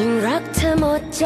ยิ่งรักเธอหมดใจ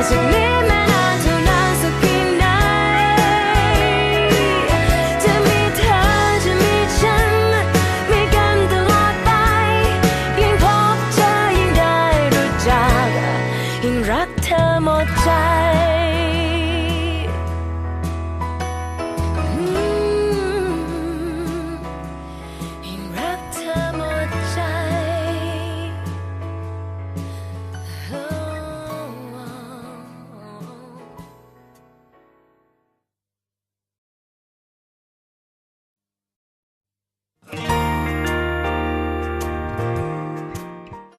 Does it mean